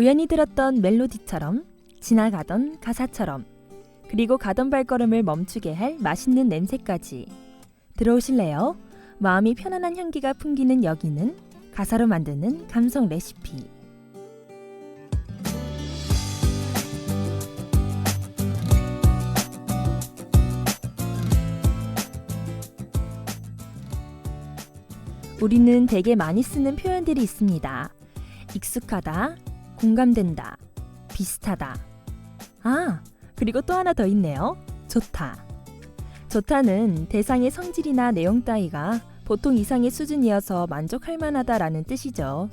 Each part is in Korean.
우연히 들었던 멜로디처럼 지나가던 가사처럼 그리고 가던 발걸음을 멈추게 할 맛있는 냄새까지 들어오실래요? 마음이 편안한 향기가 풍기는 여기는 가사로 만드는 감성 레시피 우리는 되게 많이 쓰는 표현들이 있습니다. 익숙하다, 공감된다, 비슷하다. 아, 그리고 또 하나 더 있네요. 좋다. 좋다는 대상의 성질이나 내용 따위가 보통 이상의 수준이어서 만족할 만하다라는 뜻이죠.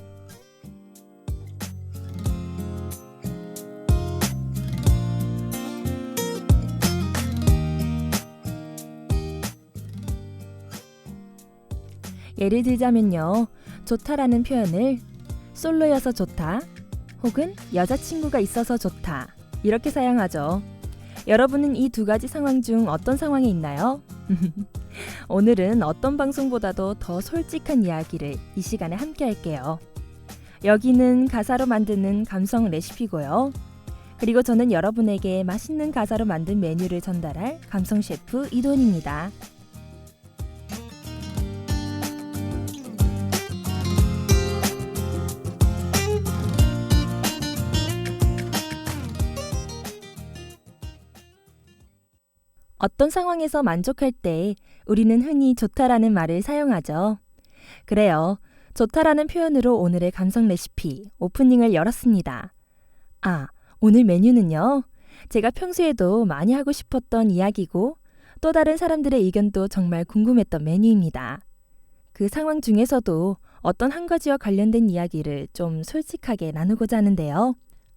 예를 들자면요. 좋다라는 표현을 솔로여서 좋다 혹은 여자친구가 있어서 좋다 이렇게 사용하죠. 여러분은 이 두 가지 상황 중 어떤 상황에 있나요? 오늘은 어떤 방송보다도 더 솔직한 이야기를 이 시간에 함께 할게요. 여기는 가사로 만드는 감성 레시피고요. 그리고 저는 여러분에게 맛있는 가사로 만든 메뉴를 전달할 감성 셰프 이돈입니다. 어떤 상황에서 만족할 때 우리는 흔히 좋다라는 말을 사용하죠. 그래요. 좋다라는 표현으로 오늘의 감성 레시피 오프닝을 열었습니다. 아, 오늘 메뉴는요. 제가 평소에도 많이 하고 싶었던 이야기고 또 다른 사람들의 의견도 정말 궁금했던 메뉴입니다. 그 상황 중에서도 어떤 한 가지와 관련된 이야기를 좀 솔직하게 나누고자 하는데요.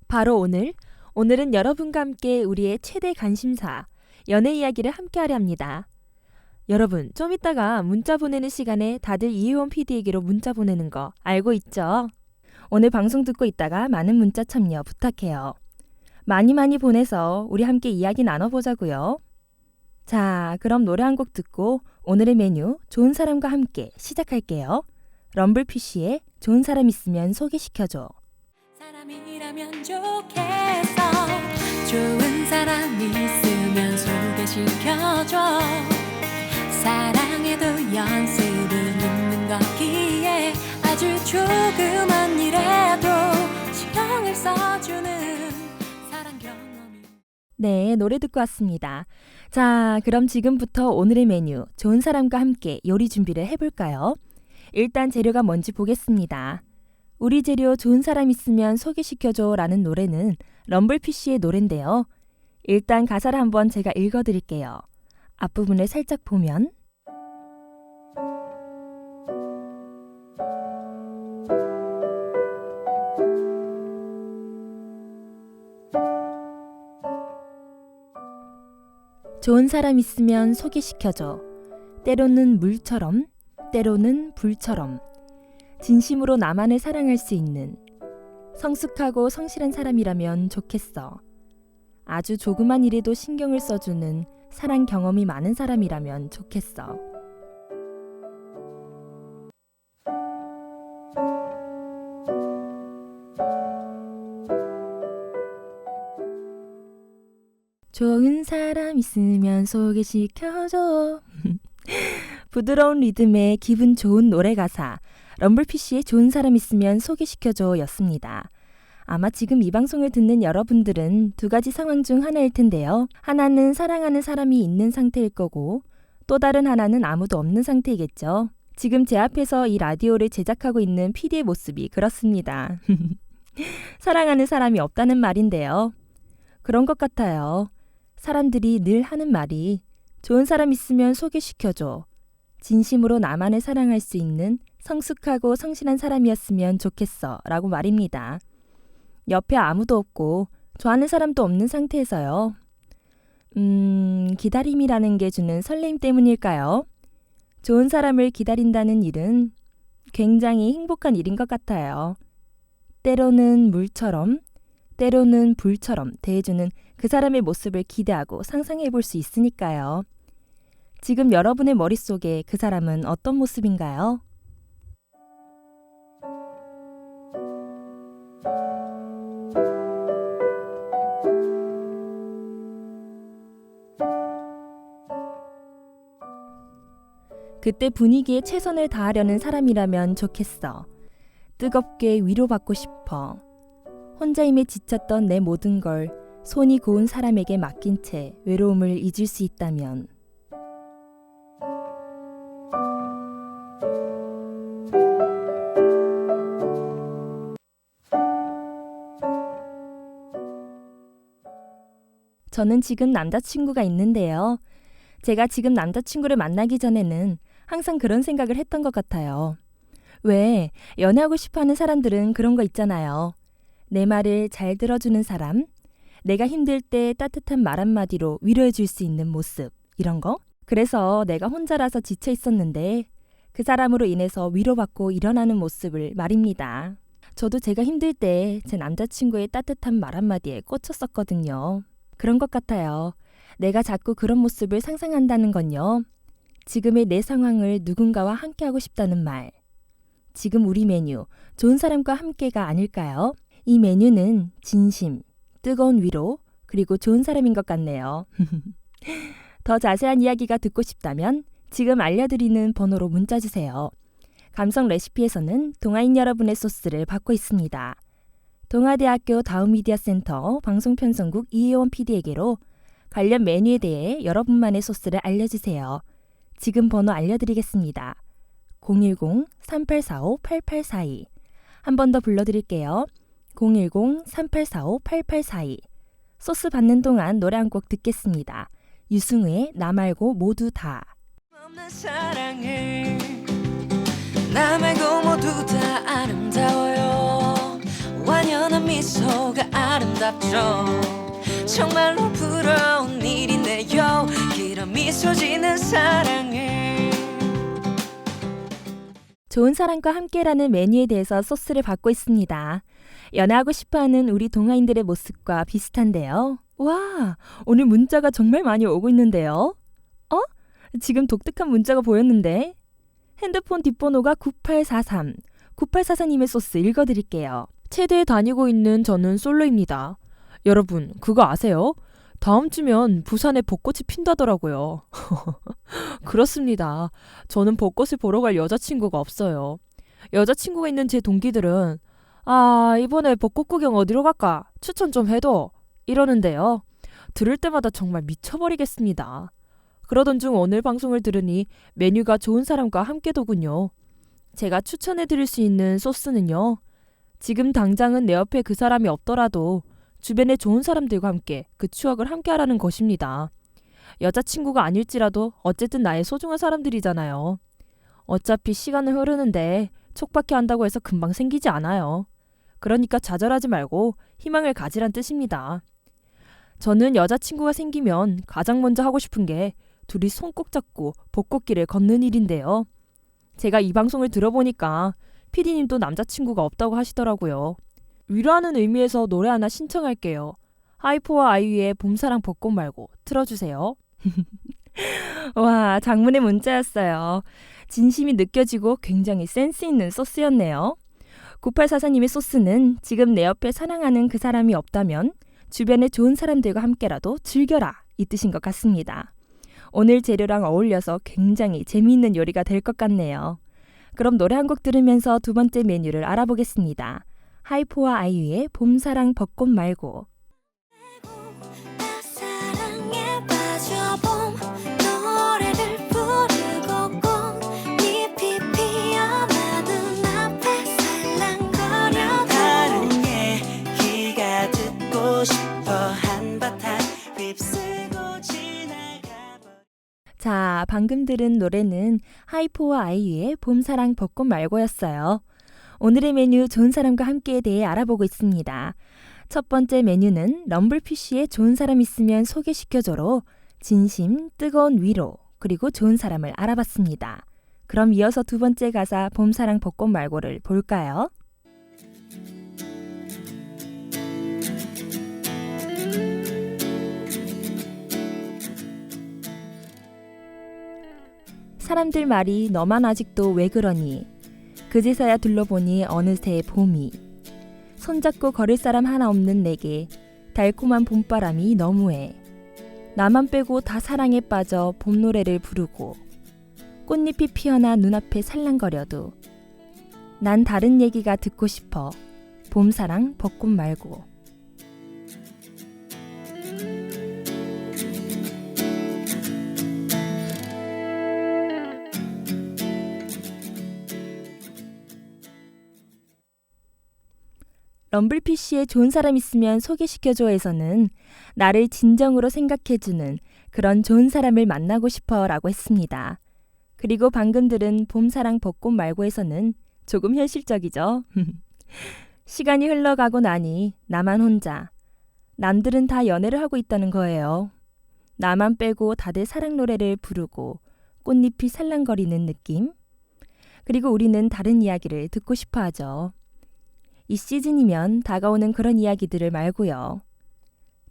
바로 오늘, 오늘은 여러분과 함께 우리의 최대 관심사, 연애 이야기를 함께 하려 합니다. 여러분, 좀 이따가 문자 보내는 시간에 다들 이혜원 PD에게로 문자 보내는 거 알고 있죠? 오늘 방송 듣고 있다가 많은 문자 참여 부탁해요. 많이 많이 보내서 우리 함께 이야기 나눠보자고요. 자, 그럼 노래 한 곡 듣고 오늘의 메뉴 좋은 사람과 함께 시작할게요. 럼블피쉬의 좋은 사람 있으면 소개시켜줘. 사람이라면 좋겠어 좋은 사람 있으면 소개시켜줘 사랑에도 연습은 있는 거기에 아주 조그만 일에도 신경을 써주는 사랑 경험이 네, 노래 듣고 왔습니다. 자, 그럼 지금부터 오늘의 메뉴 좋은 사람과 함께 요리 준비를 해볼까요? 일단 재료가 뭔지 보겠습니다. 우리 재료 좋은 사람 있으면 소개시켜줘 라는 노래는 럼블피쉬의 노래인데요. 일단 가사를 한번 제가 읽어 드릴게요. 앞부분을 살짝 보면 좋은 사람 있으면 소개시켜줘. 때로는 물처럼, 때로는 불처럼. 진심으로 나만을 사랑할 수 있는 성숙하고 성실한 사람이라면 좋겠어. 아주 조그만 일에도 신경을 써주는 사랑 경험이 많은 사람이라면 좋겠어. 좋은 사람 있으면 소개시켜줘. 부드러운 리듬의 기분 좋은 노래 가사. 럼블피쉬의 좋은 사람 있으면 소개시켜줘 였습니다. 아마 지금 이 방송을 듣는 여러분들은 두 가지 상황 중 하나일 텐데요. 하나는 사랑하는 사람이 있는 상태일 거고, 또 다른 하나는 아무도 없는 상태이겠죠. 지금 제 앞에서 이 라디오를 제작하고 있는 PD의 모습이 그렇습니다. 사랑하는 사람이 없다는 말인데요. 그런 것 같아요. 사람들이 늘 하는 말이 좋은 사람 있으면 소개시켜줘. 진심으로 나만을 사랑할 수 있는 성숙하고 성실한 사람이었으면 좋겠어. 라고 말입니다. 옆에 아무도 없고 좋아하는 사람도 없는 상태에서요. 음, 기다림이라는 게 주는 설렘 때문일까요? 좋은 사람을 기다린다는 일은 굉장히 행복한 일인 것 같아요. 때로는 물처럼, 때로는 불처럼 대해주는 그 사람의 모습을 기대하고 상상해 볼 수 있으니까요. 지금 여러분의 머릿속에 그 사람은 어떤 모습인가요? 그때 분위기에 최선을 다하려는 사람이라면 좋겠어. 뜨겁게 위로받고 싶어. 혼자임에 지쳤던 내 모든 걸 손이 고운 사람에게 맡긴 채 외로움을 잊을 수 있다면. 저는 지금 남자친구가 있는데요. 제가 지금 남자친구를 만나기 전에는 항상 그런 생각을 했던 것 같아요. 왜 연애하고 싶어 하는 사람들은 그런 거 있잖아요. 내 말을 잘 들어주는 사람, 내가 힘들 때 따뜻한 말 한마디로 위로해 줄 수 있는 모습, 이런 거? 그래서 내가 혼자라서 지쳐 있었는데 그 사람으로 인해서 위로받고 일어나는 모습을 말입니다. 저도 제가 힘들 때 제 남자친구의 따뜻한 말 한마디에 꽂혔었거든요. 그런 것 같아요. 내가 자꾸 그런 모습을 상상한다는 건요. 지금의 내 상황을 누군가와 함께 하고 싶다는 말. 지금 우리 메뉴, 좋은 사람과 함께가 아닐까요? 이 메뉴는 진심, 뜨거운 위로, 그리고 좋은 사람인 것 같네요. 더 자세한 이야기가 듣고 싶다면 지금 알려드리는 번호로 문자 주세요. 감성 레시피에서는 동아인 여러분의 소스를 받고 있습니다. 동아대학교 다음미디어 센터 방송편성국 이혜원 PD에게로 관련 메뉴에 대해 여러분만의 소스를 알려주세요. 지금 번호 알려드리겠습니다. 010-3845-8842 한 번 더 불러드릴게요. 010-3845-8842 소스 받는 동안 노래 한 곡 듣겠습니다. 유승우의 나 말고 모두 다 나 말고 모두 다 아름다워요 완연한 미소가 아름답죠 정말로 부러운 일이네요 그런 미소 짓는 사랑을 좋은 사람과 함께라는 메뉴에 대해서 소스를 받고 있습니다. 연애하고 싶어하는 우리 동아인들의 모습과 비슷한데요. 와, 오늘 문자가 정말 많이 오고 있는데요. 어? 지금 독특한 문자가 보였는데. 핸드폰 뒷번호가 9843. 9844님의 소스 읽어드릴게요. 체대에 다니고 있는 저는 솔로입니다. 여러분, 그거 아세요? 다음 주면 부산에 벚꽃이 핀다더라고요. 그렇습니다. 저는 벚꽃을 보러 갈 여자친구가 없어요. 여자친구가 있는 제 동기들은 아, 이번에 벚꽃 구경 어디로 갈까? 추천 좀 해도. 이러는데요. 들을 때마다 정말 미쳐버리겠습니다. 그러던 중 오늘 방송을 들으니 메뉴가 좋은 사람과 함께더군요. 제가 추천해 드릴 수 있는 소스는요. 지금 당장은 내 옆에 그 사람이 없더라도 주변에 좋은 사람들과 함께 그 추억을 함께 하라는 것입니다. 여자친구가 아닐지라도 어쨌든 나의 소중한 사람들이잖아요. 어차피 시간은 흐르는데 촉박해 한다고 해서 금방 생기지 않아요. 그러니까 좌절하지 말고 희망을 가지란 뜻입니다. 저는 여자친구가 생기면 가장 먼저 하고 싶은 게 둘이 손 꼭 잡고 벚꽃길을 걷는 일인데요. 제가 이 방송을 들어보니까 피디님도 남자친구가 없다고 하시더라고요. 위로하는 의미에서 노래 하나 신청할게요. 하이포와 아이유의 봄사랑 벚꽃 말고 틀어주세요. 와, 장문의 문자였어요. 진심이 느껴지고 굉장히 센스 있는 소스였네요. 9844님의 소스는 지금 내 옆에 사랑하는 그 사람이 없다면 주변에 좋은 사람들과 함께라도 즐겨라 이 뜻인 것 같습니다. 오늘 재료랑 어울려서 굉장히 재미있는 요리가 될 것 같네요. 그럼 노래 한 곡 들으면서 두 번째 메뉴를 알아보겠습니다. 하이포와 아이유의 봄사랑 벚꽃 말고. 자, 방금 들은 노래는 하이포와 아이유의 봄사랑 벚꽃 말고였어요. 오늘의 메뉴 좋은 사람과 함께에 대해 알아보고 있습니다. 첫 번째 메뉴는 럼블피쉬의 좋은 사람 있으면 소개시켜줘로 진심, 뜨거운 위로, 그리고 좋은 사람을 알아봤습니다. 그럼 이어서 두 번째 가사 봄사랑 벚꽃 말고를 볼까요? 사람들 말이 너만 아직도 왜 그러니 그제서야 둘러보니 어느새 봄이 손잡고 걸을 사람 하나 없는 내게 달콤한 봄바람이 너무해 나만 빼고 다 사랑에 빠져 봄 노래를 부르고 꽃잎이 피어나 눈앞에 살랑거려도 난 다른 얘기가 듣고 싶어. 봄 사랑 벚꽃 말고. 럼블피쉬에 좋은 사람 있으면 소개시켜줘에서는 나를 진정으로 생각해주는 그런 좋은 사람을 만나고 싶어 라고 했습니다. 그리고 방금 들은 봄사랑 벚꽃 말고에서는 조금 현실적이죠. 시간이 흘러가고 나니 나만 혼자. 남들은 다 연애를 하고 있다는 거예요. 나만 빼고 다들 사랑 노래를 부르고 꽃잎이 살랑거리는 느낌? 그리고 우리는 다른 이야기를 듣고 싶어 하죠. 이 시즌이면 다가오는 그런 이야기들을 말고요.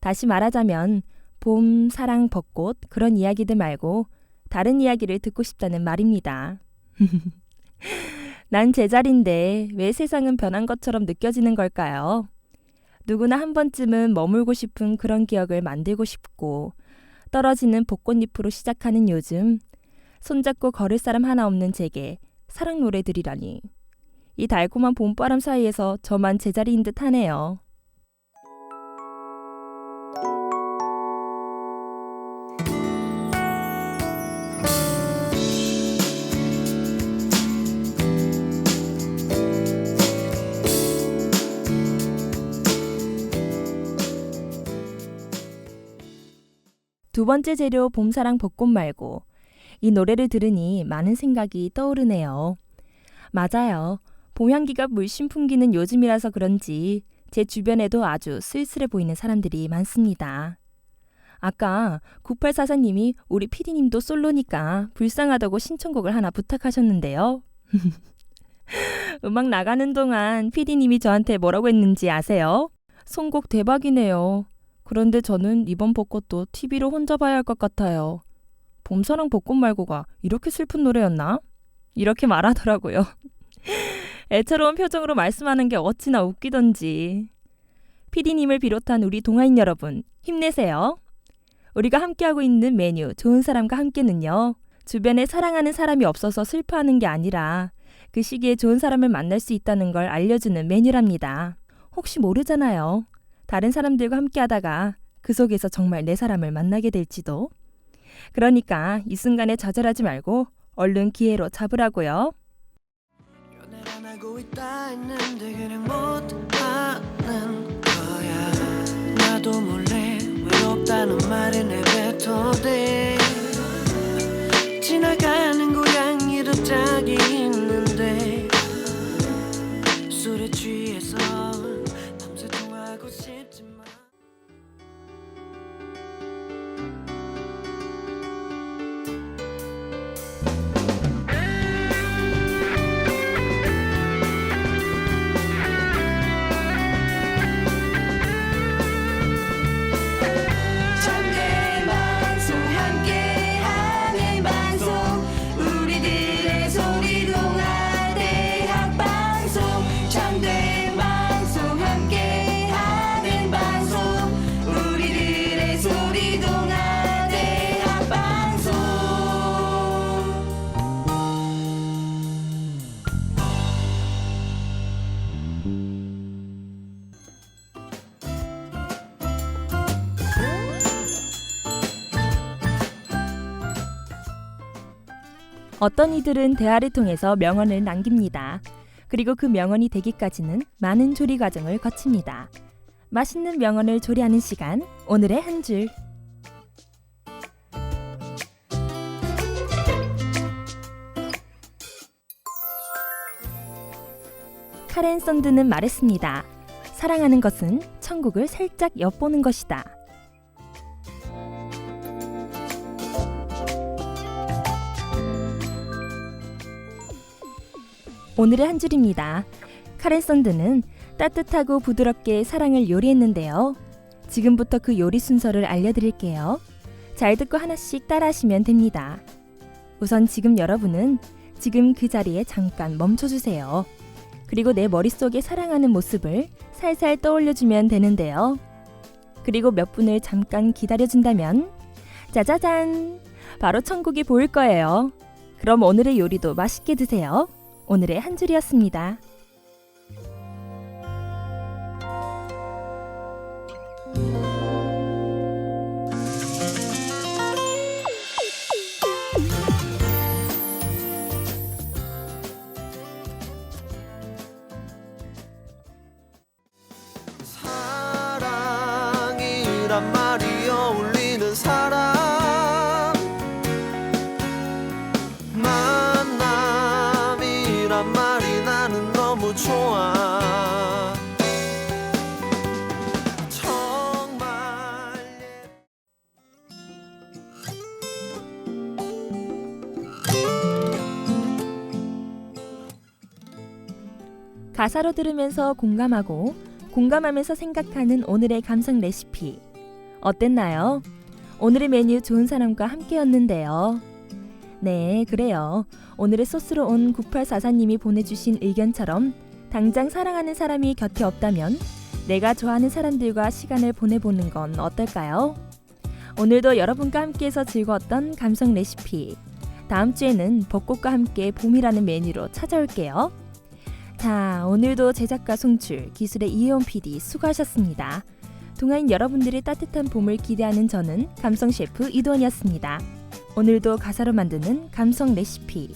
다시 말하자면 봄, 사랑, 벚꽃 그런 이야기들 말고 다른 이야기를 듣고 싶다는 말입니다. 난 제자리인데 왜 세상은 변한 것처럼 느껴지는 걸까요? 누구나 한 번쯤은 머물고 싶은 그런 기억을 만들고 싶고 떨어지는 벚꽃잎으로 시작하는 요즘 손잡고 걸을 사람 하나 없는 제게 사랑 노래들이라니 이 달콤한 봄바람 사이에서 저만 제자리인 듯 하네요. 두 번째 재료 봄사랑 벚꽃 말고 이 노래를 들으니 많은 생각이 떠오르네요. 맞아요. 봄향기가 물씬 풍기는 요즘이라서 그런지 제 주변에도 아주 쓸쓸해 보이는 사람들이 많습니다. 아까 9844님이 우리 피디님도 솔로니까 불쌍하다고 신청곡을 하나 부탁하셨는데요. 음악 나가는 동안 피디님이 저한테 뭐라고 했는지 아세요? 선곡 대박이네요. 그런데 저는 이번 벚꽃도 TV로 혼자 봐야 할 것 같아요. 봄사랑 벚꽃 말고가 이렇게 슬픈 노래였나? 이렇게 말하더라고요. 애처로운 표정으로 말씀하는 게 어찌나 웃기던지. 피디님을 비롯한 우리 동아인 여러분, 힘내세요. 우리가 함께하고 있는 메뉴 좋은 사람과 함께는요. 주변에 사랑하는 사람이 없어서 슬퍼하는 게 아니라 그 시기에 좋은 사람을 만날 수 있다는 걸 알려주는 메뉴랍니다. 혹시 모르잖아요. 다른 사람들과 함께 하다가 그 속에서 정말 내 사람을 만나게 될지도. 그러니까 이 순간에 좌절하지 말고 얼른 기회로 잡으라고요. 하고 있다 했는데 그냥 못하는 거야. 나도 몰래 외롭다는 말을 내뱉어대 어떤 이들은 대화를 통해서 명언을 남깁니다. 그리고 그 명언이 되기까지는 많은 조리 과정을 거칩니다. 맛있는 명언을 조리하는 시간, 오늘의 한 줄. 카렌 썬드는 말했습니다. 사랑하는 것은 천국을 살짝 엿보는 것이다. 오늘의 한 줄입니다. 카렌 썬드는 따뜻하고 부드럽게 사랑을 요리했는데요. 지금부터 그 요리 순서를 알려드릴게요. 잘 듣고 하나씩 따라하시면 됩니다. 우선 지금 여러분은 지금 그 자리에 잠깐 멈춰주세요. 그리고 내 머릿속에 사랑하는 모습을 살살 떠올려주면 되는데요. 그리고 몇 분을 잠깐 기다려준다면 짜자잔! 바로 천국이 보일 거예요. 그럼 오늘의 요리도 맛있게 드세요. 오늘의 한 줄이었습니다. 가사로 들으면서 공감하고 공감하면서 생각하는 오늘의 감성 레시피. 어땠나요? 오늘의 메뉴 좋은 사람과 함께였는데요. 네, 그래요. 오늘의 소스로 온 9844님이 보내주신 의견처럼 당장 사랑하는 사람이 곁에 없다면 내가 좋아하는 사람들과 시간을 보내보는 건 어떨까요? 오늘도 여러분과 함께해서 즐거웠던 감성 레시피. 다음 주에는 벚꽃과 함께 봄이라는 메뉴로 찾아올게요. 자, 오늘도 제작과 송출, 기술의 이혜원 PD 수고하셨습니다. 동아인 여러분들의 따뜻한 봄을 기대하는 저는 감성 셰프 이도원이었습니다. 오늘도 가사로 만드는 감성 레시피